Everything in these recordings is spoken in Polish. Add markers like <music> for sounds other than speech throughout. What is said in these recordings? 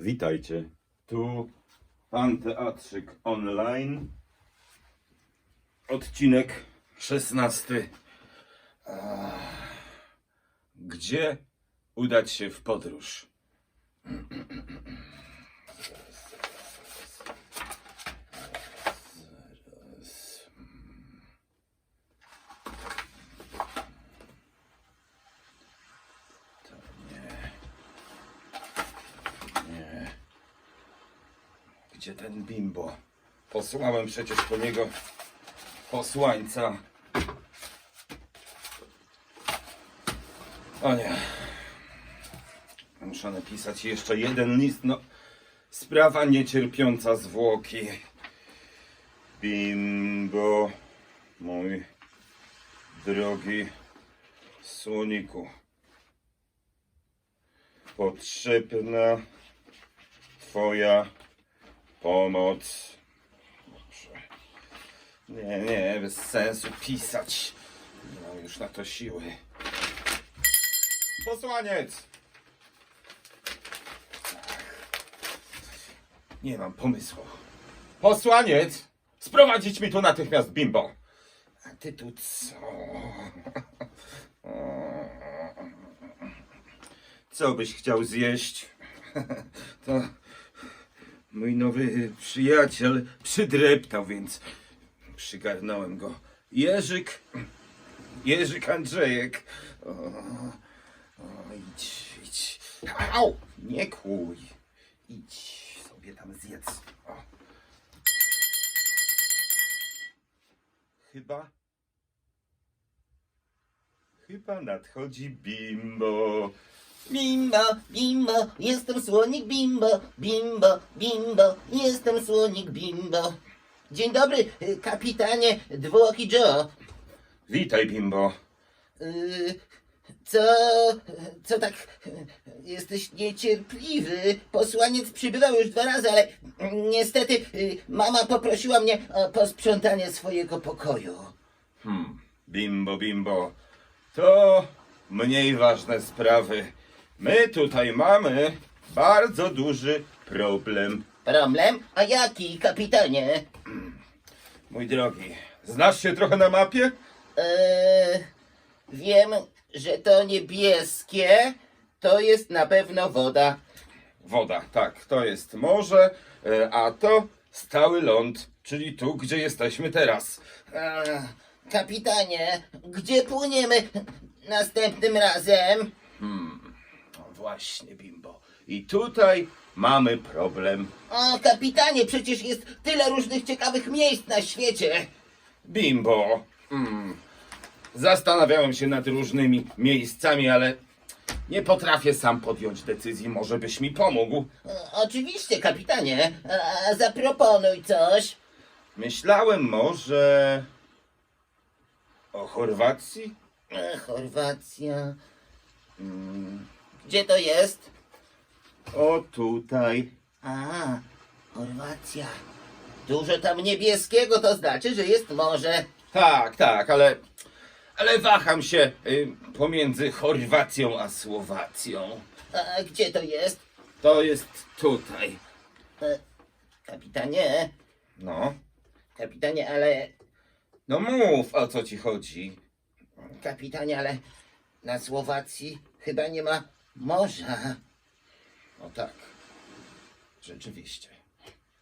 Witajcie. Tu Pan Teatrzyk Online. Odcinek 16. Ach, Gdzie udać się w podróż? <clears throat> Zaraz. To nie. Nie. Gdzie ten bimbo? Posłałem przecież po niego posłańca. O nie. Muszę napisać jeszcze jeden list. No, sprawa niecierpiąca zwłoki. Bimbo, mój drogi słoniku. Potrzebna Twoja pomoc. Dobrze. Nie, nie, bez sensu pisać. Mam już na to siły. Posłaniec! Nie mam pomysłu. Posłaniec! Sprowadzić mi tu natychmiast bimbo! A ty tu co? Co byś chciał zjeść? <laughs> To mój nowy przyjaciel przydreptał, więc przygarnąłem go. Jerzyk, Jerzyk Andrzejek. O, o, idź, idź. Au! Nie kłuj. Idź sobie tam zjedz. O. Chyba. Chyba nadchodzi bimbo. Bimbo, bimbo, jestem słonik bimbo, bimbo, bimbo, jestem słonik bimbo. Dzień dobry, y, kapitanie Dwuoki Joe. Witaj, bimbo. Y, Co, co tak y, jesteś niecierpliwy? Posłaniec przybywał już dwa razy, ale niestety y, mama poprosiła mnie o posprzątanie swojego pokoju. Hmm, bimbo, bimbo. To mniej ważne sprawy. My tutaj mamy bardzo duży problem. Problem? A jaki, kapitanie? Mój drogi, znasz się trochę na mapie? Eee, wiem, że to niebieskie to jest na pewno woda. Woda, tak, to jest morze, e, a to stały ląd, czyli tu, gdzie jesteśmy teraz. Eee, kapitanie, gdzie płyniemy następnym razem? No właśnie, bimbo. I tutaj mamy problem. O, kapitanie, przecież jest tyle różnych ciekawych miejsc na świecie. Bimbo. Mm. Zastanawiałem się nad różnymi miejscami, ale nie potrafię sam podjąć decyzji. Może byś mi pomógł? E, oczywiście, kapitanie. A, zaproponuj coś. Myślałem może o Chorwacji? E, Chorwacja. Gdzie to jest? O tutaj. A, Chorwacja. Dużo tam niebieskiego, to znaczy, że jest morze. Tak, tak, ale, ale waham się y, pomiędzy Chorwacją a Słowacją. A gdzie to jest? To jest tutaj. E, kapitanie, No. kapitanie, ale, No mów, o co ci chodzi. kapitanie, ale na Słowacji chyba nie ma morza. No tak. Rzeczywiście.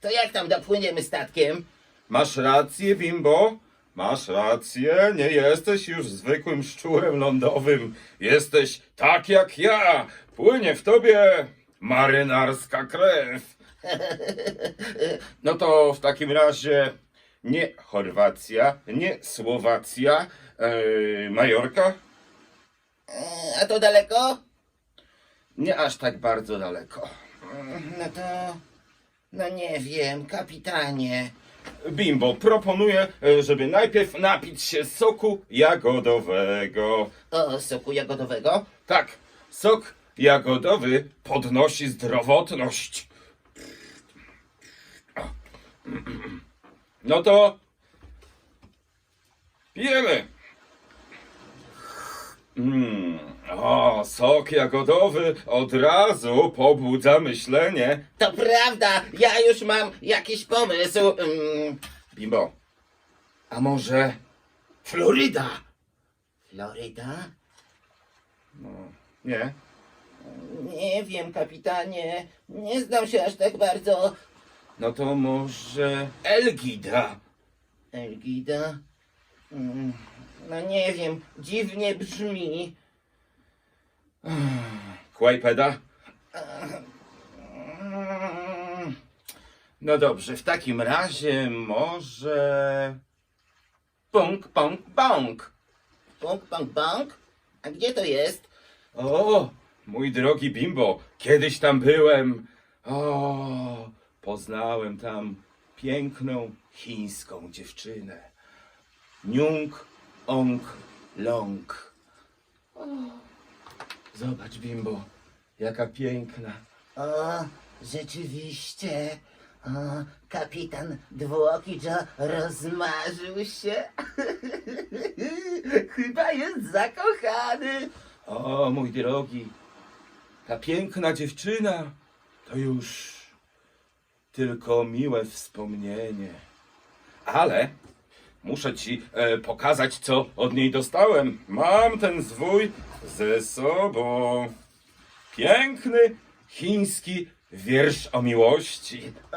To jak tam dopłyniemy statkiem? Masz rację, Bimbo. Masz rację, nie jesteś już zwykłym szczurem lądowym. Jesteś tak jak ja. Płynie w tobie marynarska krew. No to w takim razie nie Chorwacja, nie Słowacja, yy, Majorka? E, a to daleko? Nie aż tak bardzo daleko. No to, no nie wiem, kapitanie. Bimbo, proponuję, e, żeby najpierw napić się soku jagodowego. O, soku jagodowego? Tak, sok jagodowy podnosi zdrowotność. No to pijemy. Mm. O, sok jagodowy od razu pobudza myślenie. To prawda, ja już mam jakiś pomysł. Mm, Bimbo, a może Floryda? Floryda? Nie? Nie wiem, kapitanie. Nie znam się aż tak bardzo. No to może Elgida? Elgida? Mm, No nie wiem, dziwnie brzmi. Kłajpeda? No dobrze, w takim razie może... Punk, punk, punk. Punk, punk, punk? A gdzie to jest? O, mój drogi Bimbo, kiedyś tam byłem. O, poznałem tam piękną chińską dziewczynę. Niung Ong Long. O, zobacz, Bimbo, jaka piękna. O, rzeczywiście. O, kapitan Dwuoki Joe rozmarzył się. <laughs> Chyba jest zakochany. O, mój drogi, ta piękna dziewczyna to już tylko miłe wspomnienie. Ale Muszę ci e, pokazać, co od niej dostałem. Mam ten zwój ze sobą. Piękny chiński wiersz o miłości. O,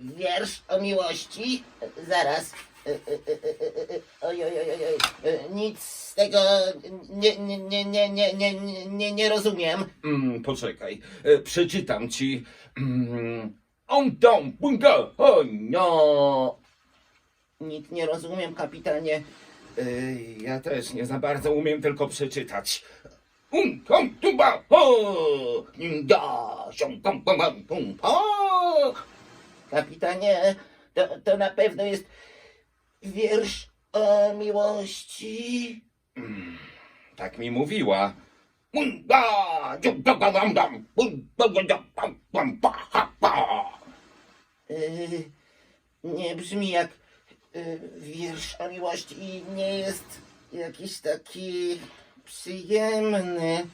wiersz o miłości? Zaraz. E, e, oj, oj, oj, oj, oj. Nic z tego nie, nie, nie, nie, nie, nie, nie, nie rozumiem. Mm, poczekaj, przeczytam ci. Mm, On dom, bungo, o no. Nic nie rozumiem, kapitanie. Ej, Ja też nie za bardzo umiem tylko przeczytać. Um, tom, tumba, ho! Da, sią, pom, pom, pom, pom, o! Kapitanie, to, to na pewno jest wiersz o miłości. Tak mi mówiła. Yy, Nie brzmi jak yy, wiersz o miłości i nie jest jakiś taki przyjemny.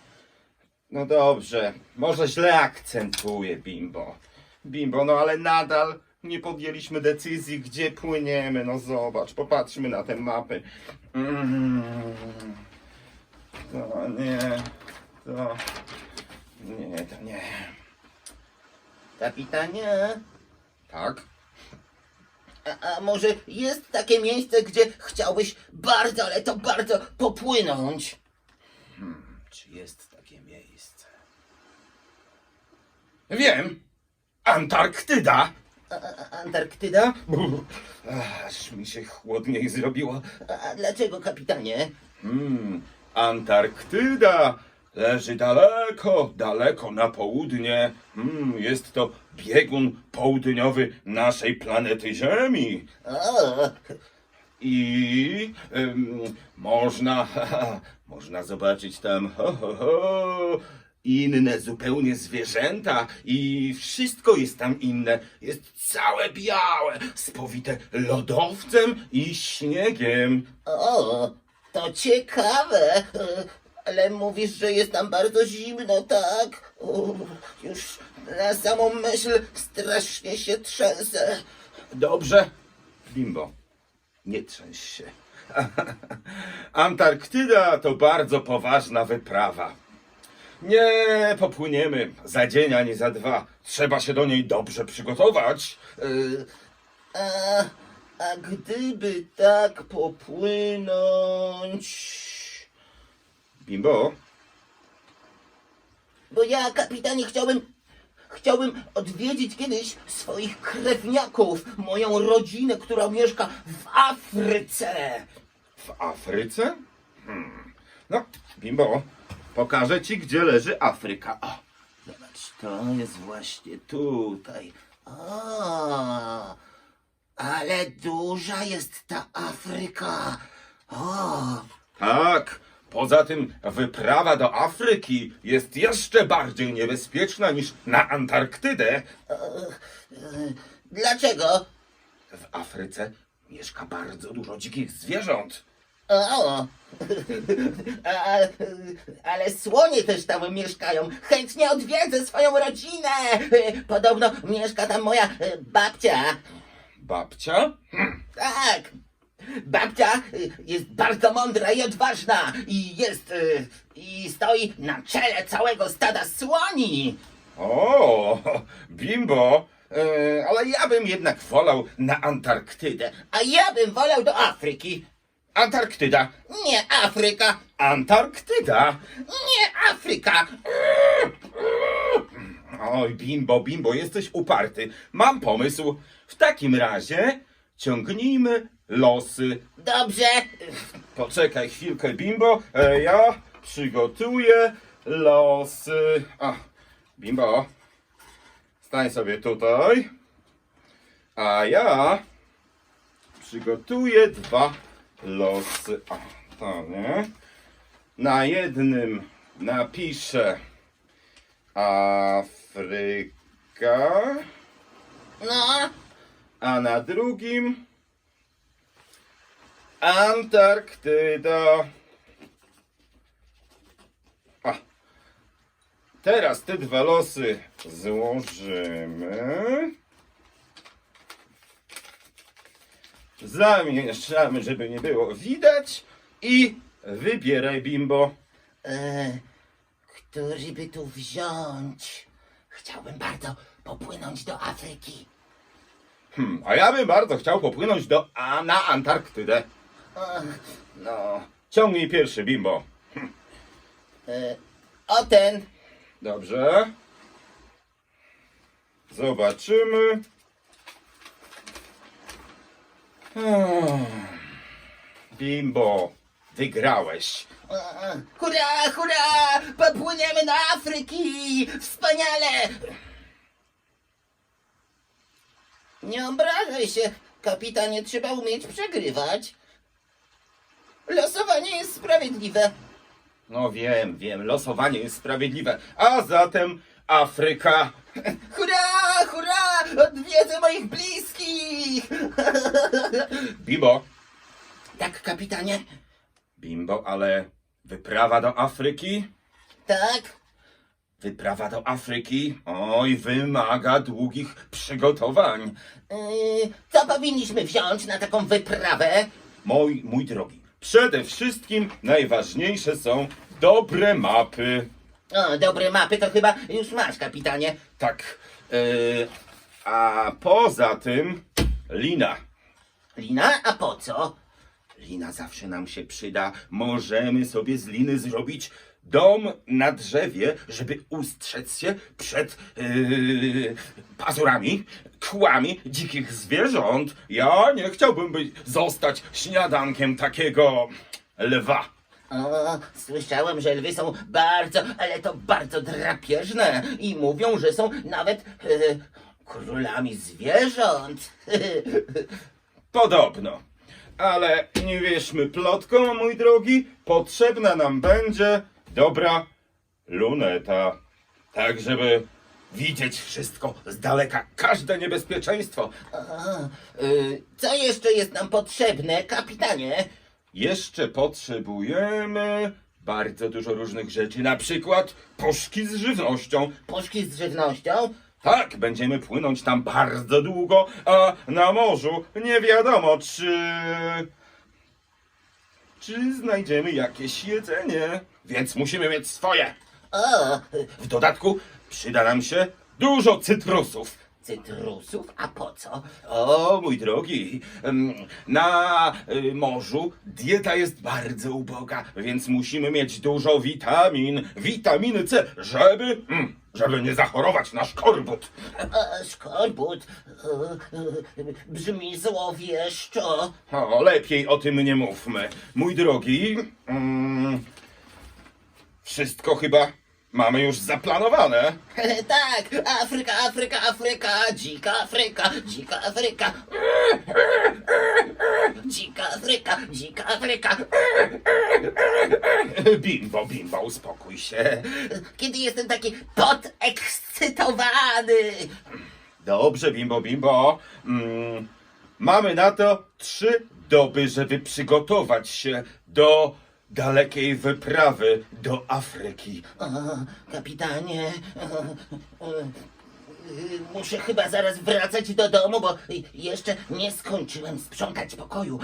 No dobrze, może źle akcentuję, Bimbo. Bimbo, no ale nadal nie podjęliśmy decyzji, gdzie płyniemy. No zobacz, popatrzmy na te mapy. Mm. To nie, to nie, to nie. Kapitanie, Tak? A, a może jest takie miejsce, gdzie chciałbyś bardzo, ale to bardzo popłynąć? Czy jest takie miejsce? Wiem! Antarktyda! A, a, Antarktyda? Ach, <laughs> Aż mi się chłodniej zrobiło. A, a dlaczego, kapitanie? Hmm, Antarktyda leży daleko, daleko na południe. Hmm, jest to biegun południowy naszej planety Ziemi. I em, można, <laughs> można zobaczyć tam ho, ho, ho, inne zupełnie zwierzęta i wszystko jest tam inne. Jest całe białe, spowite lodowcem i śniegiem. o, to ciekawe. E, Ale mówisz, że jest tam bardzo zimno, tak? O, już na samą myśl strasznie się trzęsę. Dobrze, Bimbo, nie trzęś się. <laughs> Antarktyda to bardzo poważna wyprawa. Nie popłyniemy za dzień ani za dwa. Trzeba się do niej dobrze przygotować. Y, A, a gdyby tak popłynąć... Bimbo, Bo ja, kapitanie, chciałbym... Chciałbym odwiedzić kiedyś swoich krewniaków, moją rodzinę, która mieszka w Afryce. w Afryce? Hmm. No, Bimbo, pokażę ci, gdzie leży Afryka. O, Zobacz, to jest właśnie tutaj. O, ale duża jest ta Afryka. O, tak. Poza tym wyprawa do Afryki jest jeszcze bardziej niebezpieczna niż na Antarktydę. dlaczego? W Afryce mieszka bardzo dużo dzikich zwierząt. O, <laughs> a, ale słonie też tam mieszkają. Chętnie odwiedzę swoją rodzinę. Podobno mieszka tam moja e, babcia. Babcia? Tak. Babcia y, jest bardzo mądra i odważna i jest y, i stoi na czele całego stada słoni. O, bimbo, e, ale ja bym jednak wolał na Antarktydę. A ja bym wolał do Afryki. Antarktyda, Nie Afryka, Antarktyda. nie Afryka. Oj, bimbo, bimbo, jesteś uparty. Mam pomysł. W takim razie ciągnijmy losy. Dobrze. Poczekaj chwilkę, bimbo. E, ja przygotuję losy. A, bimbo, stań sobie tutaj. A ja przygotuję dwa losy. A, to nie. Na jednym napiszę Afryka, No, a na drugim Antarktyda. A. Teraz te dwa losy złożymy. Zamieszamy, żeby nie było widać. I wybieraj, bimbo. e, który by tu wziąć? Chciałbym bardzo popłynąć do Afryki. Hmm, a ja bym bardzo chciał popłynąć do, a, na Antarktydę. No, ciągnij pierwszy, bimbo. E, o ten. Dobrze. Zobaczymy. Bimbo, wygrałeś. E, Hurra, hurra! Popłyniemy do Afryki! Wspaniale! Nie obrażaj się, kapitanie, trzeba umieć przegrywać. Losowanie jest sprawiedliwe. No wiem, wiem, losowanie jest sprawiedliwe. A zatem Afryka. <laughs> Hurra, hurra! Odwiedzę moich bliskich! <laughs> Bimbo, Tak, kapitanie? Bimbo, ale wyprawa do Afryki? Tak? Wyprawa do Afryki? Oj, wymaga długich przygotowań. Yy, co powinniśmy wziąć na taką wyprawę? Mój, mój drogi, przede wszystkim najważniejsze są dobre mapy. O, dobre mapy to chyba już masz, kapitanie. Tak. Yy, a poza tym lina. Lina, a po co? Lina zawsze nam się przyda. Możemy sobie z liny zrobić dom na drzewie, żeby ustrzec się przed yy, pazurami, kłami dzikich zwierząt. Ja nie chciałbym być, zostać śniadankiem takiego lwa. O, słyszałem, że lwy są bardzo, ale to bardzo drapieżne i mówią, że są nawet e, królami zwierząt. <laughs> Podobno. Ale nie wierzmy plotkom, mój drogi. Potrzebna nam będzie dobra luneta. Tak, żeby widzieć wszystko z daleka, każde niebezpieczeństwo. A, y, co jeszcze jest nam potrzebne, kapitanie? Jeszcze potrzebujemy bardzo dużo różnych rzeczy, na przykład puszki z żywnością. Puszki z żywnością? Tak, będziemy płynąć tam bardzo długo, a na morzu nie wiadomo, czy. czy znajdziemy jakieś jedzenie. Więc musimy mieć swoje. O, W dodatku przyda nam się dużo cytrusów. cytrusów? A po co? O, mój drogi, em, na y, morzu dieta jest bardzo uboga, więc musimy mieć dużo witamin, witaminy C, żeby, mm, żeby nie zachorować na szkorbut. E, szkorbut. E, e, brzmi złowieszczo. O, lepiej o tym nie mówmy. Mój drogi, mm, wszystko chyba mamy już zaplanowane. <laughs> tak, Afryka, Afryka, Afryka, dzika Afryka, dzika Afryka. Dzika Afryka, dzika Afryka. Bimbo, bimbo, uspokój się. Kiedy jestem taki podekscytowany. Dobrze, bimbo, bimbo. Mm, mamy na to trzy doby, żeby przygotować się do dalekiej wyprawy do Afryki. O, kapitanie, muszę chyba zaraz wracać do domu, bo jeszcze nie skończyłem sprzątać pokoju.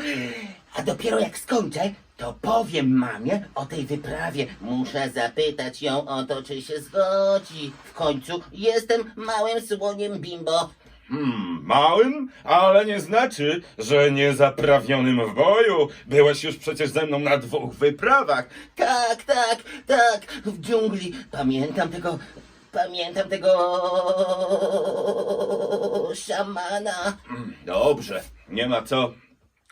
A dopiero jak skończę, to powiem mamie o tej wyprawie. Muszę zapytać ją o to, czy się zgodzi. W końcu jestem małym słoniem bimbo. Hmm, małym, ale nie znaczy, że niezaprawnionym w boju. Byłeś już przecież ze mną na dwóch wyprawach. Tak, tak, tak, w dżungli. Pamiętam tego, pamiętam tego szamana. Dobrze, nie ma co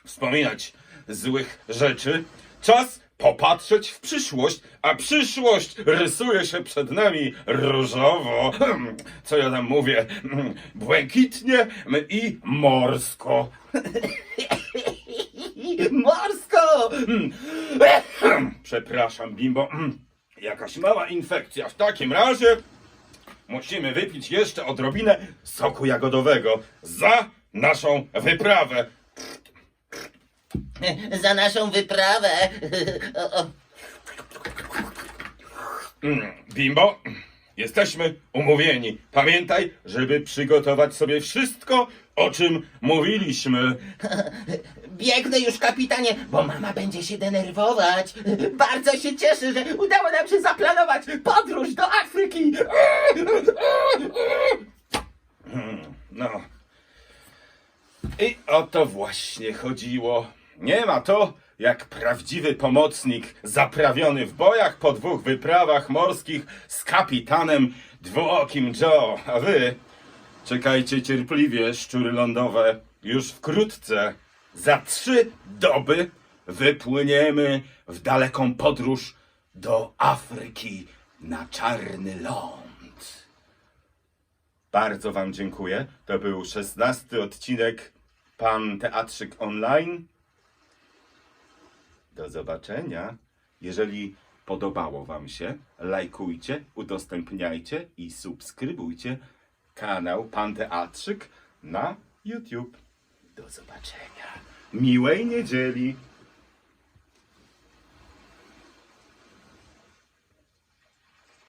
wspominać złych rzeczy. Czas popatrzeć w przyszłość, a przyszłość rysuje się przed nami różowo. Hmm, Co ja tam mówię? Hmm, Błękitnie i morsko. <laughs> Morsko! Hmm, Przepraszam, Bimbo. Jakaś mała infekcja. W takim razie musimy wypić jeszcze odrobinę soku jagodowego za naszą wyprawę. <laughs> Za naszą wyprawę. <laughs> O, o. Mm, Bimbo, jesteśmy umówieni. Pamiętaj, żeby przygotować sobie wszystko, o czym mówiliśmy. <laughs> Biegnę już, kapitanie, bo mama będzie się denerwować. Bardzo się cieszę, że udało nam się zaplanować podróż do Afryki. No. I o to właśnie chodziło. Nie ma to jak prawdziwy pomocnik zaprawiony w bojach po dwóch wyprawach morskich z kapitanem dwuokim Joe. A wy czekajcie cierpliwie, szczury lądowe. Już wkrótce, za trzy doby, wypłyniemy w daleką podróż do Afryki na czarny ląd. Bardzo Wam dziękuję. To był szesnasty odcinek Pan Teatrzyk Online. Do zobaczenia. Jeżeli podobało Wam się, lajkujcie, udostępniajcie i subskrybujcie kanał Pan Teatrzyk na YouTube. Do zobaczenia. Miłej niedzieli.